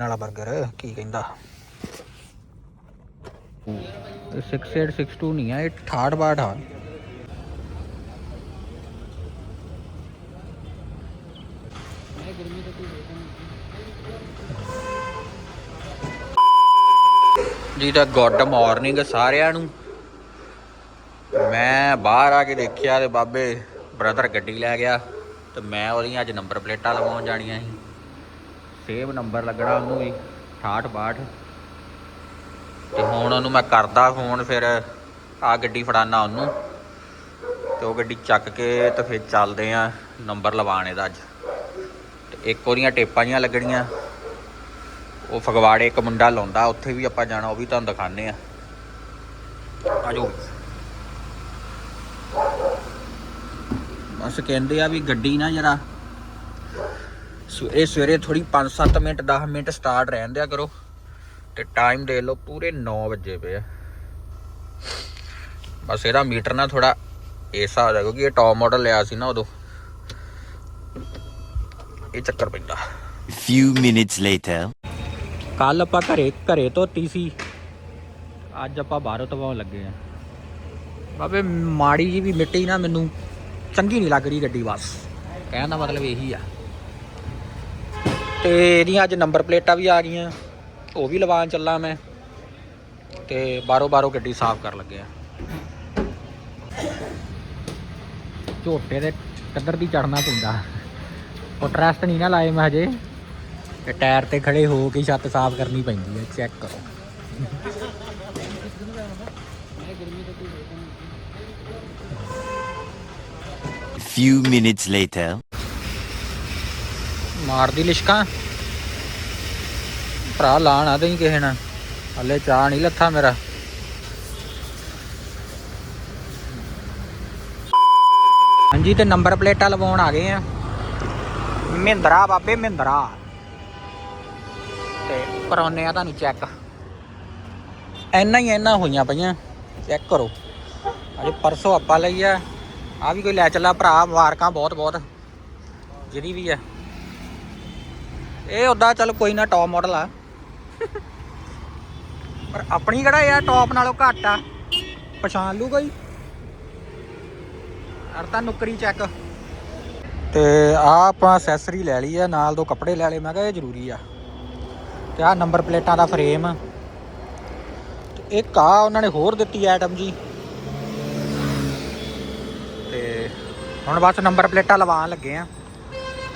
ਵਾਲਾ 버ਗਰ ਕੀ ਕਹਿੰਦਾ? 6862 ਨਹੀਂ ਆ, ਇਹ 68 ਬਾਟ ਆ। ਜੀ ਦਾ ਗੁੱਡ ਮਾਰਨਿੰਗ ਸਾਰਿਆਂ ਨੂੰ। ਮੈਂ ਬਾਹਰ ਆ ਕੇ ਦੇਖਿਆ ਤੇ ਬਾਬੇ ਬ੍ਰਦਰ ਗੱਡੀ ਲੈ ਗਿਆ ਤੇ ਮੈਂ ਉਹਦੀਆਂ ਅੱਜ ਨੰਬਰ ਪਲੇਟਾਂ ਲਵਾਉਣ ਜਾਣੀਆਂ ਸੀ। ਸੇਮ ਨੰਬਰ ਲੱਗਣਾ ਉਹਨੂੰ ਵੀ 68 62 ਤੇ ਹੁਣ ਉਹਨੂੰ ਮੈਂ ਕਰਦਾ ਫੋਨ ਫਿਰ, ਆ ਗੱਡੀ ਫੜਾਣਾ ਉਹਨੂੰ। ਤੇ ਉਹ ਗੱਡੀ ਚੱਕ ਕੇ ਤੇ ਫਿਰ ਚੱਲਦੇ ਆ ਨੰਬਰ ਲਵਾਉਣ ਇਹਦਾ ਅੱਜ। ਤੇ ਇੱਕ ਉਹਦੀਆਂ ਟੇਪਾਂ ਜੀਆਂ ਲੱਗਣੀਆਂ। ਉਹ ਫਗਵਾੜੇ ਇੱਕ ਮੁੰਡਾ ਲਾਉਂਦਾ, ਉੱਥੇ ਵੀ ਆਪਾਂ ਜਾਣਾ, ਉਹ ਵੀ ਤੁਹਾਨੂੰ ਦਿਖਾਣੇ ਆ। ਆਜੋ। ਬਸ ਕਹਿੰਦੇ ਆ ਵੀ ਗੱਡੀ ਨਾ ਜਰਾ ਸਵੇਰੇ ਸਵੇਰੇ ਥੋੜੀ 5-7 ਮਿੰਟ 10 ਮਿੰਟ ਸਟਾਰਟ ਰਹਿਣ ਦਿਆ ਕਰੋ ਤੇ ਟਾਈਮ ਦੇ ਲਓ ਪੂਰੇ 9 ਵਜੇ ਪਏ ਆ। ਬਸ ਇਹਦਾ ਮੀਟਰ ਨਾ ਥੋੜਾ ਐਸਾ ਹੋ ਜਾਏਗਾ ਕਿਉਂਕਿ ਇਹ ਟੌਪ ਮਾਡਲ ਲਿਆ ਸੀ ਨਾ ਉਦੋਂ। ਇਹ ਚੱਕਰ ਪੈਂਦਾ। Few minutes later. ਕੱਲ ਆਪਾਂ ਘਰੇ ਘਰੇ ਧੋਤੀ ਸੀ। ਅੱਜ ਆਪਾਂ ਬਾਹਰੋਂ ਧਵਾਉਣ ਲੱਗੇ ਆ। ਬਾਬੇ ਮਾੜੀ ਜੀ ਵੀ ਮਿੱਟੀ ਨਾ ਮੈਨੂੰ ਚੰਗੀ ਨਹੀਂ ਲੱਗ ਰਹੀ ਗੱਡੀ ਬਸ। ਕਹਿਣ ਦਾ ਮਤਲਬ ਇਹੀ ਆ। ਤੇ ਇਹਦੀਆਂ ਅੱਜ ਨੰਬਰ ਪਲੇਟਾਂ ਵੀ ਆ ਗਈਆਂ। ਉਹ ਵੀ ਲਵਾਉਣ ਚੱਲਾਂ ਮੈਂ। ਤੇ ਬਾਰੋ ਬਾਰੋ ਗੱਡੀ ਸਾਫ਼ ਕਰਨ ਲੱਗਿਆ ਝੋਟੇ ਦੇ ਕਿੱਧਰ ਦੀ ਚੜਨਾ ਪੈਂਦਾ। ਉਹ ਟਰੈਸਟ ਨਹੀਂ ਨਾ ਲਾਏ ਮੈਂ ਹਜੇ। ਤੇ ਟਾਇਰ ਤੇ ਖੜੇ ਹੋ ਕੇ ਛੱਤ ਸਾਫ਼ ਕਰਨੀ ਪੈਂਦੀ ਹੈ ਚੈੱਕ ਕਰੋ। Few minutes later. ਮਾਰਦੀ ਲਿਸ਼ਕਾਂ। ਭਰਾ ਲਾਣ ਆ ਦੇਈ ਕਿਸੇ ਨਾਲ। ਹਲੇ ਚਾਹ ਨਹੀਂ ਲੱਥਾ ਮੇਰਾ। ਹਾਂਜੀ, ਤੇ ਨੰਬਰ ਪਲੇਟਾਂ ਲਵਾਉਣ ਆ ਗਏ ਆ। ਮਹਿੰਦਰਾ, ਬਾਬੇ ਮਹਿੰਦਰਾ। ਤੇ ਪਰੌਨੇ ਆ ਤੁਹਾਨੂੰ ਚੈੱਕ ਐਨਾ ਹੀ ਐਨਾ ਹੋਈਆਂ ਪਈਆਂ। ਚੈੱਕ ਕਰੋ। ਅਜੇ ਪਰਸੋਂ ਆਪਾਂ ਲਈ ਆ। ਆ ਵੀ ਕੋਈ ਲੈ ਚੱਲਾ ਭਰਾ, ਮੁਬਾਰਕਾਂ ਬਹੁਤ ਬਹੁਤ ਜਿਹਦੀ ਵੀ ਆ। ਇਹ ਉਦਾਂ ਚੱਲ ਕੋਈ ਨਾ ਟੌਪ ਮਾਡਲ ਆ। ਪਰ ਆਪਣੀ ਕਿਹੜਾ ਯਾਰ ਟੌਪ ਨਾਲੋਂ ਘੱਟ ਆ। ਪਛਾਣ ਲੂ ਕੋਈ। ਅਰ ਤਾਂ ਨੁਕਰੀ ਚੈੱਕ ਤੇ ਆ ਆਪਾਂ ਅਸੈਸਰੀ ਲੈ ਲਈ ਆ, ਨਾਲ ਦੋ ਕੱਪੜੇ ਲੈ ਲਏ। ਮੈਂ ਕਿਹਾ ਇਹ ਜ਼ਰੂਰੀ ਆ। ਤੇ ਆ ਨੰਬਰ ਪਲੇਟਾਂ ਦਾ ਫਰੇਮ ਤੇ ਇੱਕ ਆ, ਉਹਨਾਂ ਨੇ ਹੋਰ ਦਿੱਤੀ ਆਈਟਮ ਜੀ। ਤੇ ਹੁਣ ਬਸ ਨੰਬਰ ਪਲੇਟਾਂ ਲਵਾਉਣ ਲੱਗੇ ਆ।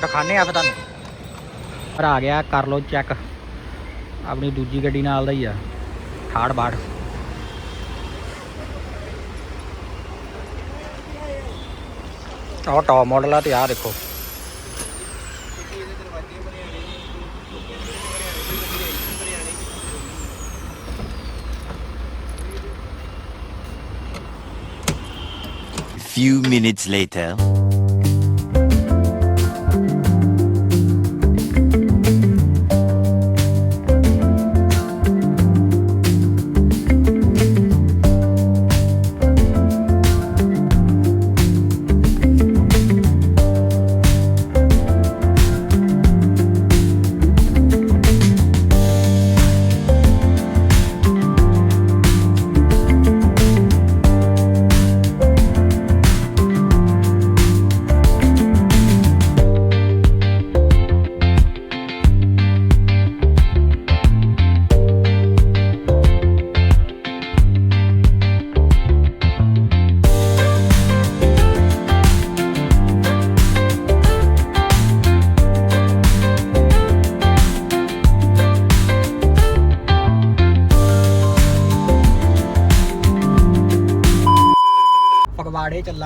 ਦਿਖਾਣੇ ਆ ਫਿਰ ਤੁਹਾਨੂੰ। ਪਰ ਆ ਗਿਆ, ਕਰ ਲਓ ਚੈੱਕ ਆਪਣੀ ਦੂਜੀ ਗੱਡੀ ਨਾਲ ਦਾ ਹੀ ਆ। ਠਾੜ ਬਾੜ। ਆਹ ਟੌਪ ਮਾਡਲ ਆ ਤੇ ਆਹ ਦੇਖੋ। Few minutes later.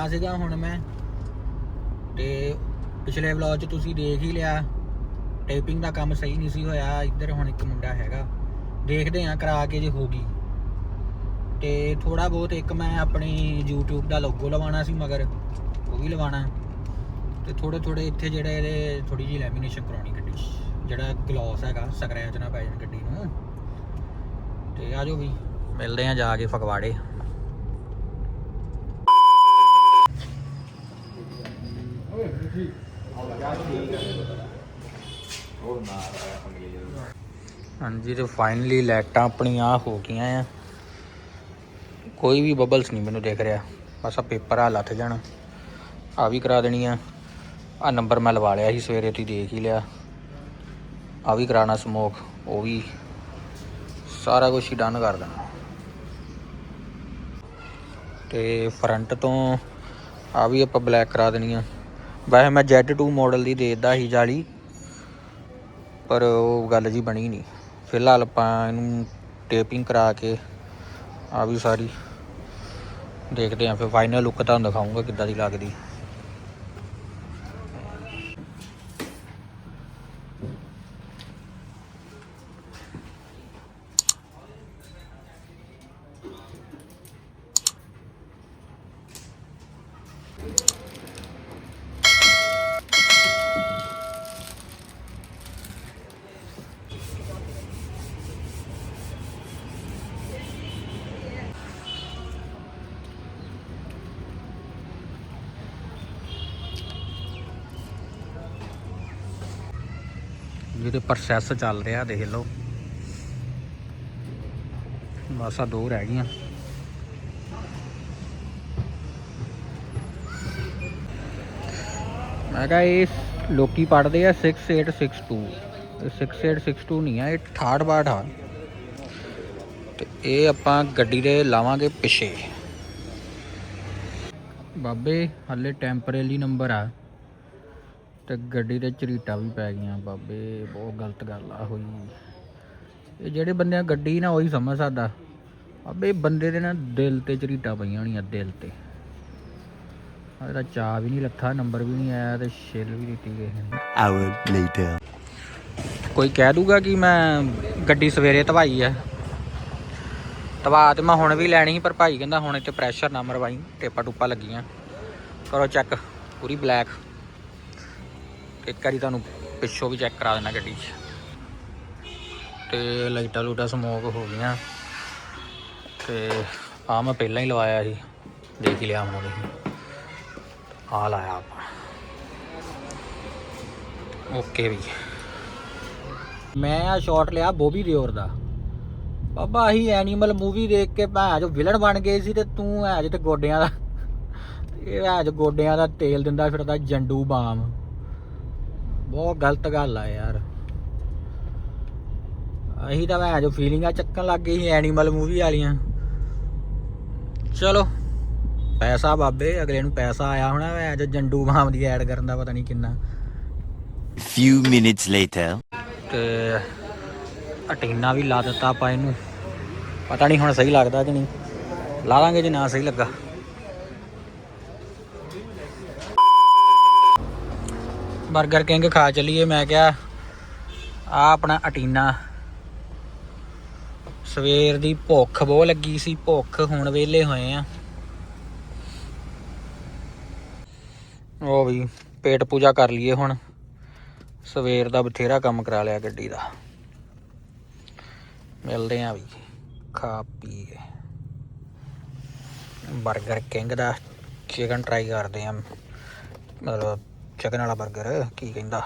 ਫਗਵਾੜੇ ਸੀਗਾ ਹੁਣ ਮੈਂ। ਤੇ ਪਿਛਲੇ ਵਲੌਗ 'ਚ ਤੁਸੀਂ ਦੇਖ ਹੀ ਲਿਆ। ਟੇਪਿੰਗ ਦਾ ਕੰਮ ਸਹੀ ਨਹੀਂ ਸੀ ਹੋਇਆ। ਇੱਧਰ ਹੁਣ ਇੱਕ ਮੁੰਡਾ ਹੈਗਾ। ਦੇਖਦੇ ਆ ਕਰਾ ਕੇ ਜੇ ਹੋ ਗਈ। ਤੇ ਥੋੜਾ ਬਹੁਤ ਇੱਕ ਮੈਂ ਆਪਣੀ YouTube ਦਾ ਲੋਗੋ ਲਵਾਉਣਾ ਸੀ ਮਗਰ, ਉਹ ਵੀ ਲਵਾਉਣਾ। ਤੇ ਥੋੜੇ ਥੋੜੇ ਇੱਥੇ ਜਿਹੜੇ ਇਹਦੇ ਥੋੜੀ ਜਿਹੀ ਲੈਮੀਨੇਸ਼ਨ ਕਰਾਉਣੀ ਗੱਡੀ। ਜਿਹੜਾ ਗਲੋਸ ਹੈਗਾ ਸਕ੍ਰੈਚ ਨਾ ਪੈ ਜਾਣ ਗੱਡੀ ਨੂੰ। ਤੇ ਆਜੋ ਵੀ। ਮਿਲਦੇ ਆ ਜਾ ਕੇ ਫਗਵਾੜੇ। ਹਾਂਜੀ ਤੇ ਫਾਈਨਲੀ ਲਾਈਟਾਂ ਆਪਣੀਆਂ ਹੋ ਗਈਆਂ ਆ। ਕੋਈ ਵੀ ਬਬਲਸ ਨਹੀਂ ਮੈਨੂੰ ਦਿਖ ਰਿਹਾ। ਬਸ ਆ ਪੇਪਰ ਆ ਲੱਥ ਜਾਣਾ। ਆ ਵੀ ਕਰਾ ਦੇਣੀ ਆ। ਆ ਨੰਬਰ ਮੈਂ ਲਵਾ ਲਿਆ ਸੀ ਸਵੇਰੇ, ਤੁਸੀਂ ਦੇਖ ਹੀ ਲਿਆ। ਆ ਵੀ ਕਰਾਣਾ ਸਮੋਕ ਉਹ ਵੀ ਸਾਰਾ ਕੁਝ ਹੀ ਡਨ ਕਰ ਦੇਣਾ। ਤੇ ਫਰੰਟ ਤੋਂ ਆ ਵੀ ਆਪਾਂ ਬਲੈਕ ਕਰਾ ਦੇਣੀ ਆ। ਵੈਸੇ ਮੈਂ Z2 ਮਾਡਲ ਦੀ ਦੇਦਾ ਸੀ ਜਾਲੀ, ਪਰ ਉਹ ਗੱਲ ਜੀ ਬਣੀ ਨਹੀਂ। ਫਿਲਹਾਲ ਆਪਾਂ ਇਹਨੂੰ ਟੇਪਿੰਗ ਕਰਾ ਕੇ ਆ ਵੀ ਸਾਰੀ ਦੇਖਦੇ ਆਂ ਫਿਰ ਫਾਈਨਲ ਲੁੱਕ ਤੁਹਾਨੂੰ ਦਿਖਾਉਂਗਾ ਕਿੱਦਾਂ ਦੀ ਲੱਗਦੀ। ਜਿਹਦੇ ਪ੍ਰੋਸੈਸ ਚੱਲ ਰਿਹਾ, ਦੇਖ ਲਓ। ਬਸ ਆ ਦੋ ਰਹਿ ਗਈਆਂ। ਮੈਂ ਕਿਹਾ ਇਹ ਲੋਕੀ ਪੜਦੇ ਆ 6862 ਇਹ 6862 ਨਹੀਂ ਆ, ਇਹ 6862 ਆ। ਤੇ ਇਹ ਆਪਾਂ ਗੱਡੀ ਦੇ ਲਾਵਾਂਗੇ ਪਿੱਛੇ। ਬਾਬੇ, ਹੱਲੇ ਟੈਂਪਰੇਰੀ ਨੰਬਰ ਆ। ਤੇ ਗੱਡੀ ਦੇ ਝਰੀਟਾਂ ਵੀ ਪੈ ਗਈਆਂ ਬਾਬੇ ਬਹੁਤ ਗਲਤ ਗੱਲ ਆ ਹੋਈ। ਇਹ ਜਿਹੜੇ ਬੰਦੇ ਆ ਗੱਡੀ ਨਾ ਉਹੀ ਸਮਝ ਸਕਦਾ। ਬਾਬੇ ਬੰਦੇ ਦੇ ਨਾ ਦਿਲ ਤੇ ਝਰੀਟਾਂ ਪਈਆਂ ਹੋਣੀਆਂ ਦਿਲ ਤੇ। ਇਹਦਾ ਚਾਹ ਵੀ ਨਹੀਂ ਲੱਥਾ ਨੰਬਰ ਵੀ ਨਹੀਂ ਆਇਆ ਤੇ ਛਿੱਲ ਵੀ ਦਿੱਤੀ ਨੇ। Hour later. ਕੋਈ ਕਹਿ ਦੂਗਾ ਕਿ ਮੈਂ ਗੱਡੀ ਸਵੇਰੇ ਧਵਾਈ ਆ? ਧਵਾ ਤੇ ਮੈਂ ਹੁਣ ਵੀ ਲੈਣੀ ਸੀ ਪਰ ਭਾਈ ਕਹਿੰਦਾ ਹੁਣ ਇੱਥੇ ਪ੍ਰੈਸ਼ਰ ਨਾ ਮਰਵਾਈ ਟੇਪਾ ਟੁੱਪਾ ਲੱਗੀਆਂ। ਕਰੋ ਚੈੱਕ ਪੂਰੀ ਬਲੈਕ ਇੱਕ ਵਾਰੀ ਤੁਹਾਨੂੰ ਪਿੱਛੋਂ ਵੀ ਚੈੱਕ ਕਰਾ ਦੇਣਾ ਗੱਡੀ 'ਚ। ਤੇ ਲਾਈਟਾਂ ਲੂਟਾਂ ਸਮੋਕ ਹੋ ਗਈਆਂ। ਤੇ ਆ ਮੈਂ ਪਹਿਲਾਂ ਹੀ ਲਵਾਇਆ ਸੀ। ਦੇਖ ਹੀ ਲਿਆ ਹੁਣ ਆ ਲਾਇਆ ਆਪਾਂ। ਓਕੇ ਵੀ। ਮੈਂ ਆ ਸ਼ਾਟ ਲਿਆ ਬੋਬੀ ਦਿਓਰ ਦਾ। ਬਾਬਾ ਅਸੀਂ ਐਨੀਮਲ ਮੂਵੀ ਦੇਖ ਕੇ ਭੈਣ ਜੋ ਵਿਲਨ ਬਣ ਗਏ ਸੀ ਤੇ ਤੂੰ ਐ ਤੇ ਗੋਡਿਆਂ ਦਾ ਇਹ ਐ ਗੋਡਿਆਂ ਦਾ ਤੇਲ ਦਿੰਦਾ ਫਿਰਦਾ ਜੰਡੂ ਬਾਮ। ਬਹੁਤ ਗਲਤ ਗੱਲ ਆ ਯਾਰ। ਅਸੀਂ ਤਾਂ ਭੈਣ ਜੋ ਫੀਲਿੰਗਾਂ ਚੱਕਣ ਲੱਗ ਗਏ ਸੀ ਐਨੀਮਲ ਮੂਵੀ ਵਾਲੀਆਂ। ਚਲੋ ਪੈਸਾ ਬਾਬੇ ਅਗਲੇ ਨੂੰ ਪੈਸਾ ਆਇਆ ਹੋਣਾ ਭੈਣ ਜੋ ਜੰਡੂ ਬਾਮ ਦੀ ਐਡ ਕਰਨ ਦਾ ਪਤਾ ਨਹੀਂ ਕਿੰਨਾ। Few minutes later. ਤੇ ਅਟੀਨਾ ਵੀ ਲਾ ਦਿੱਤਾ ਆਪਾਂ ਇਹਨੂੰ। ਪਤਾ ਨਹੀਂ ਹੁਣ ਸਹੀ ਲੱਗਦਾ ਕਿ ਨਹੀਂ। ਲਾ ਲਾਂਗੇ ਜੇ ਨਾ ਸਹੀ ਲੱਗਾ। 버ਗਰ ਕਿੰਗ ਖਾ ਚਲੀਏ, ਮੈਂ ਕਿਹਾ ਆ ਆਪਣਾ ਅਟੀਨਾ। ਸਵੇਰ ਦੀ ਭੁੱਖ ਬਹੁਤ ਲੱਗੀ ਸੀ, ਭੁੱਖ ਹੁਣ ਵਿਹਲੇ ਹੋਏ ਆ। ਉਹ ਵੀ ਪੇਟ ਪੂਜਾ ਕਰ ਲਈਏ ਹੁਣ। ਸਵੇਰ ਦਾ ਬਥੇਰਾ ਕੰਮ ਕਰਾ ਲਿਆ ਗੱਡੀ ਦਾ। ਮਿਲਦੇ ਆ ਵੀ, ਖਾ ਪੀ ਕੇ 버ਗਰ ਕਿੰਗ ਦਾ ਚਿਕਨ ਟਰਾਈ ਕਰਦੇ ਆ। ਮਤਲਬ ਚਿਕਨ ਵਾਲਾ 버ਗਰ ਕੀ ਕਹਿੰਦਾ?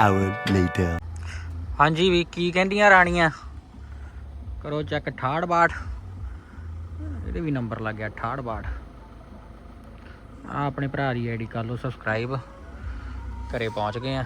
Hour later. ਹਾਂਜੀ ਵੀ ਕੀ ਕਹਿੰਦੀਆਂ ਰਾਣੀਆਂ? ਕਰੋ ਚੈੱਕ 68 ਬਾਟ ਇਹਦੇ ਵੀ ਨੰਬਰ ਲੱਗ ਗਿਆ 68 ਬਾਟ ਆ ਆਪਣੇ ਭਰਾ ਦੀ ਆਈਡੀ ਕਰ ਲਓ ਸਬਸਕ੍ਰਾਈਬ ਘਰੇ ਪਹੁੰਚ ਗਏ ਆ।